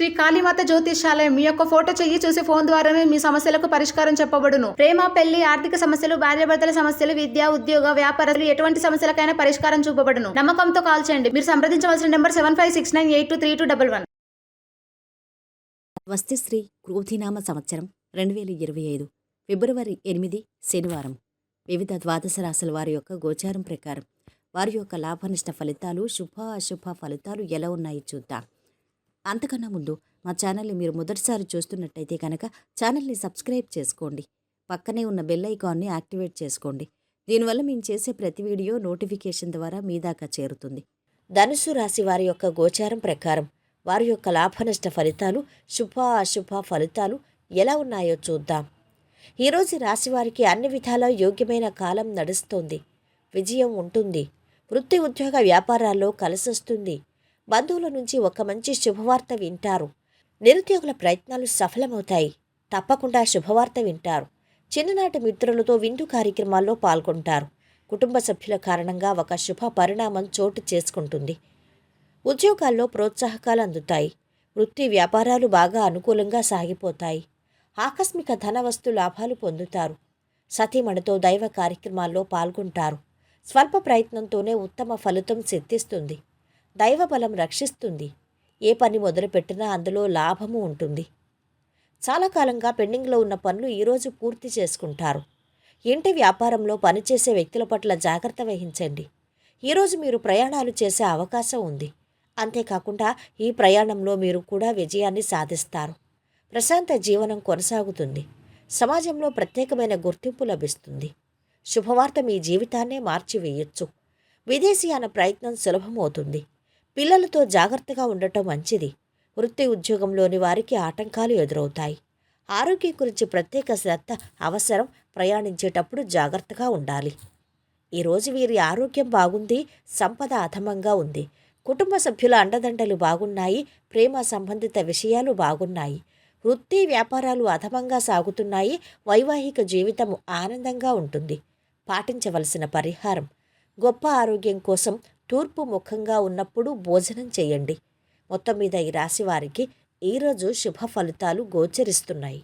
శ్రీ కాళీమాత జ్యోతిషాలయం మీ యొక్క ఫోటో చెయ్యి చూసి ఫోన్ ద్వారానే మీ సమస్యలకు పరిష్కారం చెప్పబడును. ప్రేమ పెళ్ళి ఆర్థిక సమస్యలు భార్యాభర్తల సమస్యలు విద్య ఉద్యోగ వ్యాపారాలు ఎటువంటి సమస్యలకైనా పరిష్కారం చూపబడును. నమ్మకంతో కాల్ చేయండి. మీరు సంప్రదించవలసిన number seven five six nine eight two three two double one. వస్తిశ్రీ క్రోధినామ సంవత్సరం రెండు వేల ఇరవై ఐదు ఫిబ్రవరి ఎనిమిది శనివారం. వివిధ ద్వాదశ రాశుల వారి యొక్క గోచారం ప్రకారం వారి యొక్క లాభనిష్ట ఫలితాలు శుభ అశుభ ఫలితాలు ఎలా ఉన్నాయి చూద్దాం. అంతకన్నా ముందు మా ఛానల్ని మీరు మొదటిసారి చూస్తున్నట్టయితే కనుక ఛానల్ని సబ్స్క్రైబ్ చేసుకోండి. పక్కనే ఉన్న బెల్ ఐకాన్ని యాక్టివేట్ చేసుకోండి. దీనివల్ల మేము చేసే ప్రతి వీడియో నోటిఫికేషన్ ద్వారా మీ దాకా చేరుతుంది. ధనుసు రాశి వారి యొక్క గోచారం ప్రకారం వారి యొక్క లాభనష్ట ఫలితాలు శుభ అశుభ ఫలితాలు ఎలా ఉన్నాయో చూద్దాం. ఈరోజు రాశివారికి అన్ని విధాల యోగ్యమైన కాలం నడుస్తోంది. విజయం ఉంటుంది. వృత్తి ఉద్యోగ వ్యాపారాల్లో కలిసొస్తుంది. బంధువుల నుంచి ఒక మంచి శుభవార్త వింటారు. నిరుద్యోగుల ప్రయత్నాలు సఫలమవుతాయి. తప్పకుండా శుభవార్త వింటారు. చిన్ననాటి మిత్రులతో విందు కార్యక్రమాల్లో పాల్గొంటారు. కుటుంబ సభ్యుల కారణంగా ఒక శుభ పరిణామం చోటు చేసుకుంటుంది. ఉద్యోగాల్లో ప్రోత్సాహకాలు అందుతాయి. వృత్తి వ్యాపారాలు బాగా అనుకూలంగా సాగిపోతాయి. ఆకస్మిక ధనవస్తు లాభాలు పొందుతారు. సతీమణితో దైవ కార్యక్రమాల్లో పాల్గొంటారు. స్వల్ప ప్రయత్నంతోనే ఉత్తమ ఫలితం సిద్ధిస్తుంది. దైవ బలం రక్షిస్తుంది. ఏ పని మొదలుపెట్టినా అందులో లాభము ఉంటుంది. చాలా కాలంగా పెండింగ్లో ఉన్న పనులు ఈరోజు పూర్తి చేసుకుంటారు. ఇంటి వ్యాపారంలో పనిచేసే వ్యక్తుల పట్ల జాగ్రత్త వహించండి. ఈరోజు మీరు ప్రయాణాలు చేసే అవకాశం ఉంది. అంతేకాకుండా ఈ ప్రయాణంలో మీరు కూడా విజయాన్ని సాధిస్తారు. ప్రశాంత జీవనం కొనసాగుతుంది. సమాజంలో ప్రత్యేకమైన గుర్తింపు లభిస్తుంది. శుభవార్త మీ జీవితాన్నే మార్చివేయొచ్చు. విదేశీయాన ప్రయత్నం సులభమవుతుంది. పిల్లలతో జాగ్రత్తగా ఉండటం మంచిది. వృత్తి ఉద్యోగంలోని వారికి ఆటంకాలు ఎదురవుతాయి. ఆరోగ్యం గురించి ప్రత్యేక శ్రద్ధ అవసరం. ప్రయాణించేటప్పుడు జాగ్రత్తగా ఉండాలి. ఈరోజు వీరి ఆరోగ్యం బాగుంది. సంపద అధమంగా ఉంది. కుటుంబ సభ్యుల అండదండలు బాగున్నాయి. ప్రేమ సంబంధిత విషయాలు బాగున్నాయి. వృత్తి వ్యాపారాలు అధమంగా సాగుతున్నాయి. వైవాహిక జీవితం ఆనందంగా ఉంటుంది. పాటించవలసిన పరిహారం. గొప్ప ఆరోగ్యం కోసం తూర్పు ముఖంగా ఉన్నప్పుడు భోజనం చేయండి. మొత్తం మీద ఈ రాశి వారికి ఈరోజు శుభ ఫలితాలు గోచరిస్తున్నాయి.